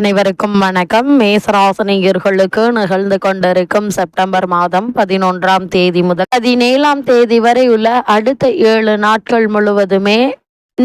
அனைவருக்கும் வணக்கம். மேசராசனியர்களுக்கு நிகழ்ந்து கொண்டிருக்கும் செப்டம்பர் மாதம் பதினொன்றாம் தேதி முதல் பதினேழாம் தேதி வரை உள்ள அடுத்த ஏழு நாட்கள் முழுவதுமே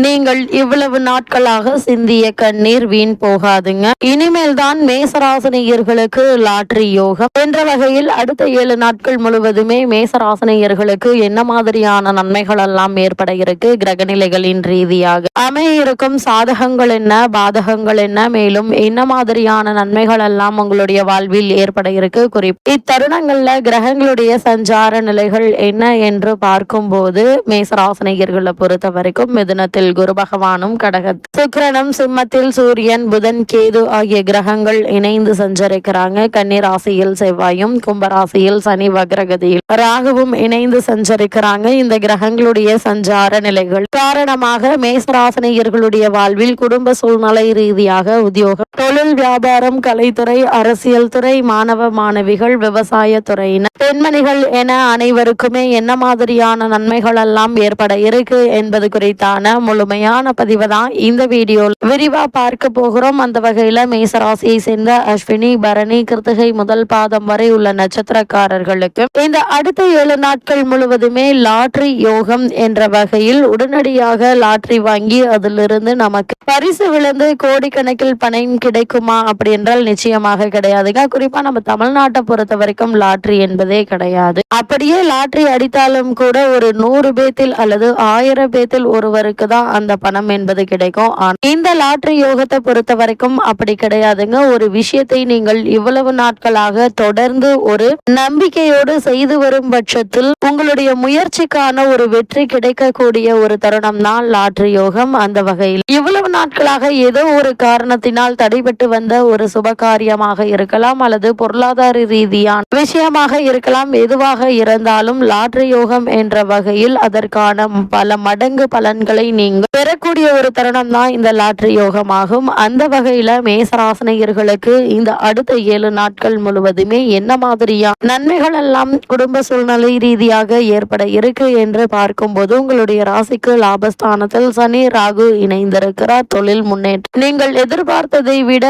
நீங்கள் இவ்வளவு நாட்களாக சிந்திய கண்ணீர் வீண் போகாதுங்க. இனிமேல் தான் மேசராசனியர்களுக்கு லாட்ரி யோகம். என்ற வகையில் அடுத்த ஏழு நாட்கள் முழுவதுமே மேசராசனியர்களுக்கு என்ன மாதிரியான நன்மைகள் எல்லாம் ஏற்பட இருக்கு? கிரகநிலைகளின் ரீதியாக. அமைய இருக்கும் சாதகங்கள் என்ன? பாதகங்கள் என்ன? மேலும் என்ன மாதிரியான நன்மைகள் எல்லாம் உங்களுடைய வாழ்வில் ஏற்பட இருக்கு? குறிப்பு இத்தருணங்கள்ல கிரகங்களுடைய சஞ்சார நிலைகள் என்ன என்று பார்க்கும்போது மேசராசனியர்களை பொறுத்த வரைக்கும் மிதனத்தில் குரு பகவானும் கடக சுக்கிரனும் சிம்மத்தில் சூரியன் புதன் கேது ஆகிய கிரகங்கள் இணைந்து சஞ்சரிக்கிறாங்க. கன்னி ராசியில் செவ்வாயும் கும்பராசியில் சனி வக்ரகதியில் ராகுவும் இணைந்து சஞ்சரிக்கிறாங்க. இந்த கிரகங்களுடைய சஞ்சார நிலைகள் காரணமாக மேசராசனியர்களுடைய வாழ்வில் குடும்ப சூழ்நிலை ரீதியாக உத்தியோகம் தொழில் வியாபாரம் கலைத்துறை அரசியல் துறை மாணவ மாணவிகள் விவசாய துறையினர் பெண்மணிகள் என அனைவருக்குமே என்ன மாதிரியான நன்மைகள் எல்லாம் ஏற்பட இருக்கு என்பது குறித்தான முழுமையான பதிவை தான் இந்த வீடியோவில் விரிவா பார்க்க போகிறோம். அந்த வகையில மேசராசியை சேர்ந்த அஸ்வினி பரணி கிருத்திகை முதல் பாதம் வரை உள்ள நட்சத்திரக்காரர்களுக்கு இந்த அடுத்த ஏழு நாட்கள் முழுவதுமே லாட்ரி யோகம் என்ற வகையில் உடனடியாக லாட்ரி வாங்கி அதிலிருந்து நமக்கு பரிசு விழுந்து கோடிக்கணக்கில் பணம் கிடைக்குமா அப்படி என்றால் நிச்சயமாக கிடையாதுங்க குறிப்பா நம்ம தமிழ்நாட்டை பொறுத்த வரைக்கும் லாட்ரி என்பதே கிடையாது. அப்படியே லாட்ரி அடித்தாலும் கூட ஒரு நூறு பேத்தில் அல்லது ஆயிரம் பேத்தில் ஒருவருக்கு தான் அந்த பணம் என்பது கிடைக்கும். இந்த லாட்ரி யோகத்தை பொறுத்த வரைக்கும் அப்படி கிடையாதுங்க. ஒரு விஷயத்தை நீங்கள் இவ்வளவு நாட்களாக தொடர்ந்து ஒரு நம்பிக்கையோடு செய்து வரும் பட்சத்தில் உங்களுடைய முயற்சிக்கான ஒரு வெற்றி கிடைக்கக்கூடிய ஒரு தருணம் தான் லாட்ரி யோகம். அந்த வகையில் இவ்வளவு நாட்களாக ஏதோ ஒரு காரணத்தினால் தடைபட்டு வந்த ஒரு சுப காரியமாக இருக்கலாம் அல்லது பொருளாதார ரீதியான விஷயமாக இருக்கலாம். எதுவாக இருந்தாலும் லாட்ரி யோகம் என்ற வகையில் அதற்கான பல மடங்கு பலன்களை நீங்கள் பெறக்கூடிய ஒரு தருணம் தான் இந்த லாட்ரி யோகமாகும். அந்த வகையில மேசராசனையர்களுக்கு இந்த அடுத்த ஏழு நாட்கள் முழுவதுமே என்ன மாதிரியா நன்மைகள் எல்லாம் குடும்ப சூழ்நிலை ரீதியாக ஏற்பட இருக்கு என்று பார்க்கும்போது உங்களுடைய ராசிக்கு லாபஸ்தானத்தில் சனி ராகு இணைந்திருக்கிறார். தொழில் முன்னேற்றம் நீங்கள் எதிர்பார்த்ததை விட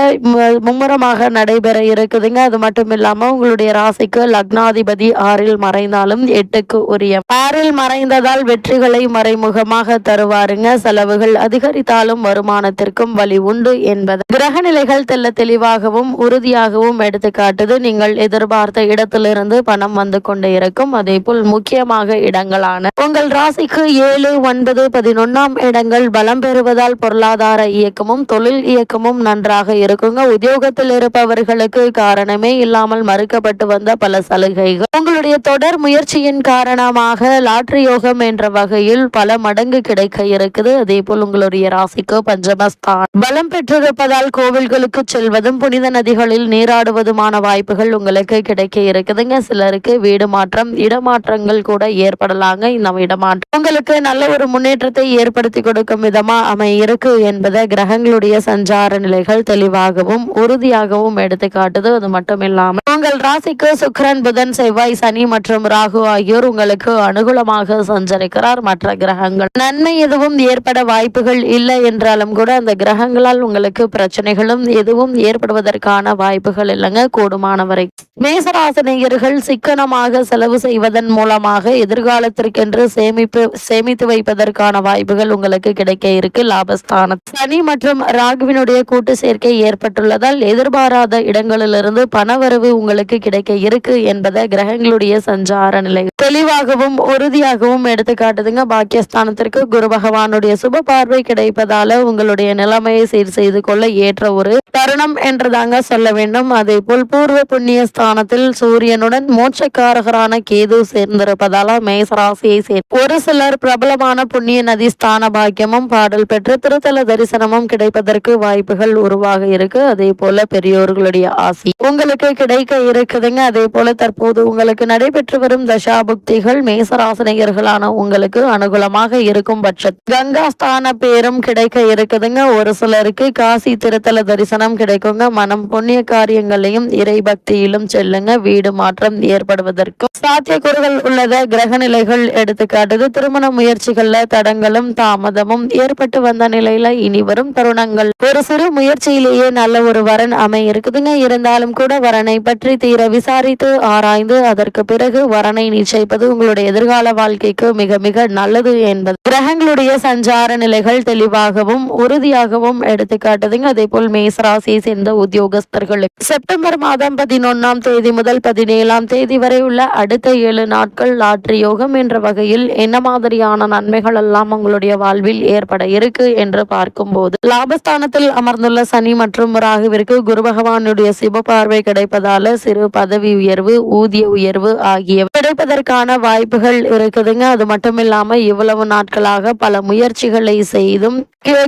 மும்முரமாக நடைபெற இருக்குதுங்க. அது மட்டும் இல்லாம உங்களுடைய ராசிக்கு லக்னாதிபதி ஆறில் மறைந்தாலும் எட்டுக்கு உரிய ஆறில் மறைந்ததால் வெற்றிகளை மறைமுகமாக தருவாருங்க. சில செலவுகள் அதிகரித்தாலும் வருமானத்திற்கும் வழி உண்டு என்பது. கிரக நிலைகள் தெல்ல தெளிவாகவும் உறுதியாகவும் எடுத்துக்காட்டுது. நீங்கள் எதிர்பார்த்த இடத்திலிருந்து பணம் வந்து கொண்டே இருக்கும். அதே போல் முக்கியமாக இடங்களான உங்கள் ராசிக்கு ஏழு ஒன்பது பதினொன்னாம் இடங்கள் பலம் பெறுவதால் பொருளாதார இயக்கமும் தொழில் இயக்கமும் நன்றாக இருக்குங்க. உத்தியோகத்தில் இருப்பவர்களுக்கு காரணமே இல்லாமல் மறுக்கப்பட்டு வந்த பல சலுகைகள். உங்களுடைய தொடர் முயற்சியின் காரணமாக லாட்ரி யோகம் என்ற வகையில் பல மடங்கு கிடைக்க இருக்குது. அதே போல் உங்களுடைய ராசிக்கு பஞ்சமஸ்தான் பலம் பெற்றிருப்பதால் கோவில்களுக்கு செல்வதும் புனித நதிகளில் நீராடுவதுமான வாய்ப்புகள் உங்களுக்கு கிடைக்க இருக்குதுங்க. சிலருக்கு வீடு மாற்றம் இடமாற்றங்கள் கூட ஏற்படலாங்க. இந்த இடமாற்றம் உங்களுக்கு நல்ல ஒரு முன்னேற்றத்தை ஏற்படுத்தி கொடுக்கும் விதமா அமை இருக்கு என்பதை கிரகங்களுடைய சஞ்சார நிலைகள் தெளிவாகவும் உறுதியாகவும் எடுத்து காட்டுது அது மட்டும் இல்லாமல் உங்கள் ராசிக்கு சுக்கரன் புதன் செவ்வாய் சனி மற்றும் ராகு ஆகியோர் உங்களுக்கு அனுகூலமாக சஞ்சரிக்கிறார். மற்ற கிரகங்கள் நன்மை எதுவும் ஏற்பட வாய்ப்புகள் இல்லை என்றாலும் கூட அந்த கிரகங்களால் உங்களுக்கு பிரச்சனைகளும் எதுவும் ஏற்படுவதற்கான வாய்ப்புகள் இல்லைங்க. கூடுமானவரை மேசராசினியர்கள் சிக்கனமாக செலவு செய்வதன் மூலமாக எதிர்காலத்திற்கென்று சேமிப்பு சேமித்து வைப்பதற்கான வாய்ப்புகள் உங்களுக்கு கிடைக்க இருக்கு. லாபஸ்தானம். சனி மற்றும் ராகுவினுடைய கூட்டு சேர்க்கை ஏற்பட்டுள்ளதால் எதிர்பாராத இடங்களிலிருந்து பணவரவு உங்களுக்கு கிடைக்க இருக்கு என்பதை கிரகங்களுடைய சஞ்சார நிலை தெளிவாகவும் உறுதியாகவும் எடுத்து காட்டுதுங்க பாக்கியஸ்தானத்திற்கு குரு பகவானுடைய சுப பார்வை கிடைப்பதால உங்களுடைய நிலைமையை சீர் செய்து கொள்ள ஏற்ற ஒரு தருணம் என்றுதாங்க சொல்ல வேண்டும். அதே போல் பூர்வ புண்ணிய ஸ்தானத்தில் சூரியனுடன் மோட்சக்காரகரான கேது சேர்ந்திருப்பதால மேசராசியை சேர் ஒரு சிலர் பிரபலமான புண்ணிய நதி ஸ்தான பாக்கியமும் பாடல் பெற்று திருத்தல தரிசனமும் கிடைப்பதற்கு வாய்ப்புகள் உருவாக இருக்கு. அதே போல பெரியோர்களுடைய ஆசி உங்களுக்கு கிடைக்க இருக்குதுங்க. அதே போல தற்போது உங்களுக்கு நடைபெற்று வரும் தசாபுக்திகள் மேசராசனிகர்களான உங்களுக்கு அனுகூலமாக இருக்கும் பட்சத்தில் கங்கா ஸ்தான பேரும் கிடைக்க இருக்குதுங்க. ஒரு சிலருக்கு காசி திருத்தல தரிசனம் கிடைக்குங்க. மனம் புண்ணிய காரியங்களையும் இறை பக்தியிலும் செல்லுங்க. வீடு மாற்றம் ஏற்படுவதற்கும் சாத்தியக்கூறுகள் உள்ளத கிரக நிலைகள் எடுத்துக்காட்டுது திருமண முயற்சிகள்ல தடங்களும் தாமதமும் ஏற்பட்டு வந்த நிலையில இனி வரும் தருணங்கள். ஒரு சிறு முயற்சியிலேயே நல்ல ஒரு வரன் அமைய இருக்குதுங்க இருந்தாலும் கூட வரனை பற்றி தீர விசாரித்து ஆராய்ந்து அதற்கு பிறகு வரனை நிச்சயிப்பது உங்களுடைய எதிர்கால வாழ்க்கைக்கு மிக மிக நல்லது என்பது. கிரகங்களுடைய சஞ்சார நிலைகள் தெளிவாகவும் உறுதியாகவும் எடுத்துக்காட்டுதுங்க. அதே போல் மேசராசியை சேர்ந்த உத்தியோகஸ்தர்களுக்கு. செப்டம்பர் மாதம் பதினொன்னாம் தேதி முதல் பதினேழாம் தேதி வரை உள்ள அடுத்த ஏழு நாட்கள் லாட்ரி யோகம் என்ற வகையில் என்ன மாதிரியான நன்மைகள் எல்லாம் உங்களுடைய வாழ்வில் ஏற்பட இருக்கு என்று பார்க்கும்போது லாபஸ்தானத்தில் அமர்ந்துள்ள சனி மற்றும் ராகுவிற்கு குரு பகவானுடைய சிவ பார்வை கிடைப்பதால சிறு பதவி உயர்வு ஊதிய உயர்வு ஆகியவை கிடைப்பதற்கான வாய்ப்புகள் இருக்குதுங்க. அது மட்டும் இல்லாம இவ்வளவு நாட்களாக பல முயற்சிகள் செய்தும்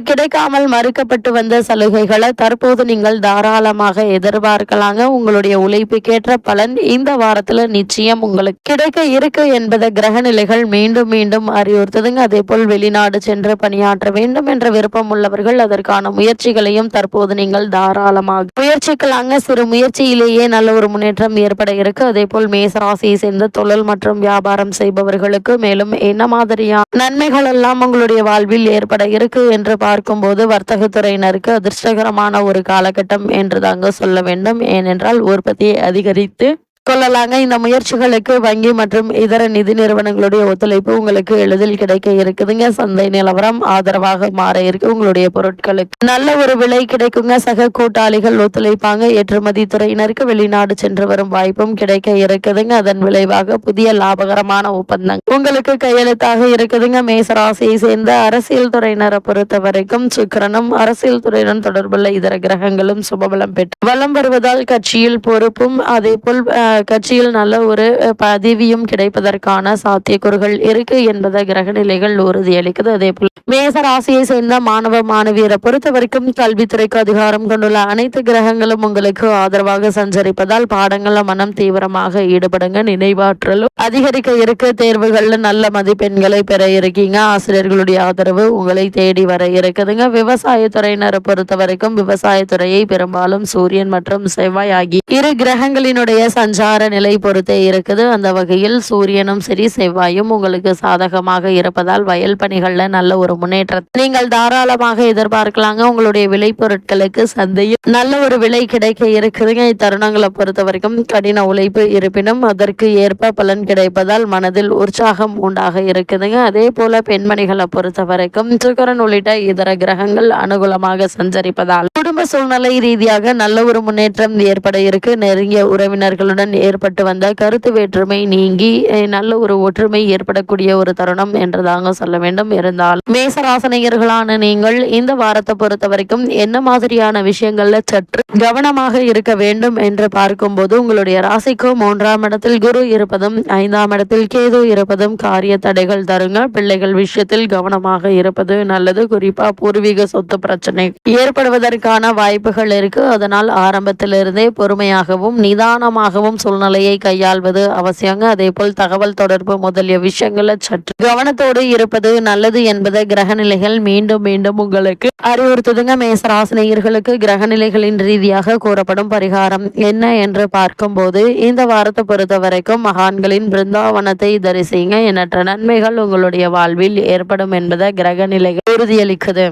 கிடைக்காமல் மறுக்கப்பட்டு வந்த சலுகைகளை தற்போது நீங்கள் தாராளமாக எதிர்பார்க்கலாங்க. உங்களுடைய உழைப்புக்கேற்ற பலன் இந்த வாரத்துல நிச்சயம் உங்களுக்கு கிடைக்க இருக்கு என்பதை கிரக நிலைகள் மீண்டும் மீண்டும் அறிவுறுத்துதுங்க. அதே போல் வெளிநாடு சென்று பணியாற்ற வேண்டும் என்ற விருப்பம் உள்ளவர்கள் அதற்கான முயற்சிகளையும் தற்போது நீங்கள் தாராளமாக முயற்சிக்கலாங்க. சிறு முயற்சியிலேயே நல்ல ஒரு முன்னேற்றம் ஏற்பட இருக்கு. அதே போல் மேசராசியை சேர்ந்த தொழில் மற்றும் வியாபாரம் செய்பவர்களுக்கு மேலும் என்ன மாதிரியான நன்மைகள் எல்லாம் உங்களுடைய வாழ்வில் ஏற்பட இருக்கு என்று பார்க்கும்போது வர்த்தகத்துறையினருக்கு அதிர்ஷ்டகரமான ஒரு காலகட்டம் என்று தாங்க சொல்ல வேண்டும். ஏனென்றால் உற்பத்தியை அதிகரித்து கொள்ளலாங்க. இந்த முயற்சிகளுக்கு வங்கி மற்றும் இதர நிதி நிறுவனங்களுடைய ஒத்துழைப்பு உங்களுக்கு எளிதில் கிடைக்க இருக்குதுங்க. சந்தை நிலவரம் ஆதரவாக மாற இருக்கு. உங்களுடைய பொருட்களுக்கு நல்ல ஒரு விலை கிடைக்குங்க. சக கூட்டாளிகள் ஒத்துழைப்பாங்க. ஏற்றுமதி துறையினருக்கு வெளிநாடு சென்று வரும் வாய்ப்பும் கிடைக்க இருக்குதுங்க. அதன் விளைவாக புதிய லாபகரமான ஒப்பந்தம் உங்களுக்கு கையெழுத்தாக இருக்குதுங்க. மேசராசியை சேர்ந்த அரசியல் துறையினரை பொறுத்த வரைக்கும் சுக்கிரனும் அரசியல் துறையுடன் தொடர்புள்ள இதர கிரகங்களும் சுபபலம் பெற்று வலம் வருவதால் கட்சியில் பொறுப்பும் அதே போல் கட்சியில் நல்ல ஒரு பதவியும் கிடைப்பதற்கான சாத்தியக்கூறுகள் இருக்கு என்பதை கிரகநிலைகள் உறுதியளிக்குது அதே போல மேச ராசியை சேர்ந்த மாணவ மாணவியரை பொறுத்த வரைக்கும் கல்வித்துறைக்கு அதிகாரம் கொண்டுள்ள அனைத்து கிரகங்களும் உங்களுக்கு ஆதரவாக சஞ்சரிப்பதால் பாடங்கள்ல மனம் தீவிரமாக ஈடுபடுங்க. நினைவாற்றலும் அதிகரிக்க இருக்க. தேர்வுகள்ல நல்ல மதிப்பெண்களை பெற இருக்கீங்க. ஆசிரியர்களுடைய ஆதரவு உங்களை தேடி வர இருக்குதுங்க. விவசாயத்துறையினரை பொறுத்த வரைக்கும் விவசாயத்துறையை பெரும்பாலும் சூரியன் மற்றும் செவ்வாய் ஆகிய இரு கிரகங்களினுடைய சஞ்சார நிலை பொறுத்தே இருக்குது. அந்த வகையில் சூரியனும் சரி செவ்வாயும் உங்களுக்கு சாதகமாக இருப்பதால் வயல் பணிகள்ல நல்ல ஒரு முன்னேற்றத்தை நீங்கள் தாராளமாக எதிர்பார்க்கலாங்க. உங்களுடைய விளைபொருட்களுக்கு சந்தையில் நல்ல ஒரு விலை கிடைக்க இருக்குதுங்க இத்தருணங்களை பொறுத்த வரைக்கும் கடின உழைப்பு இருப்பினும் அதற்கு ஏற்ப பலன் கிடைப்பதால் மனதில் உற்சாகம் உண்டாக இருக்குதுங்க. அதே போல பெண்மணிகளை பொறுத்த வரைக்கும் சுக்கரன் உள்ளிட்ட இதர கிரகங்கள் அனுகூலமாக சஞ்சரிப்பதால் குடும்ப சூழ்நிலை ரீதியாக நல்ல ஒரு முன்னேற்றம் ஏற்பட இருக்கு. நெருங்கிய உறவினர்களுடன் ஏற்பட்டு வந்த கருத்து வேற்றுமை நீங்கி நல்ல ஒரு ஒற்றுமை ஏற்படக்கூடிய ஒரு தருணம் என்றுதாங்க சொல்ல வேண்டும். இருந்தால் மேசராசனையர்களான நீங்கள் இந்த வாரத்தை பொறுத்த வரைக்கும் என்ன மாதிரியான விஷயங்கள்ல சற்று கவனமாக இருக்க வேண்டும் என்று பார்க்கும்போது உங்களுடைய ராசிக்கு மூன்றாம் இடத்தில் குரு இருப்பதும் ஐந்தாம் இடத்தில் கேது இருப்பதும் காரிய தடைகள் தருங்க. பிள்ளைகள் விஷயத்தில் கவனமாக இருப்பது நல்லது. குறிப்பா பூர்வீக சொத்து பிரச்சனை ஏற்படுவதற்கான வாய்ப்புகள் இருக்கு. அதனால் ஆரம்பத்திலிருந்தே பொறுமையாகவும் நிதானமாகவும் சூழ்நிலையை கையாள்வது அவசியங்க. அதே போல் தகவல் தொடர்பு முதலிய விஷயங்களை சற்று கவனத்தோடு இருப்பது நல்லது என்பதை கிரகநிலைகள் மீண்டும் மீண்டும் உங்களுக்கு அறிவுறுத்துதுங்க. மேசராசினியர்களுக்கு கிரகநிலைகளின் ரீதியாக கூறப்படும் பரிகாரம் என்ன என்று பார்க்கும்போது இந்த வாரத்தை பொறுத்த வரைக்கும் மகான்களின் பிருந்தாவனத்தை தரிசிங்க. எண்ணற்ற நன்மைகள் உங்களுடைய வாழ்வில் ஏற்படும் என்பதை கிரகநிலைகள் உறுதியளிக்குது.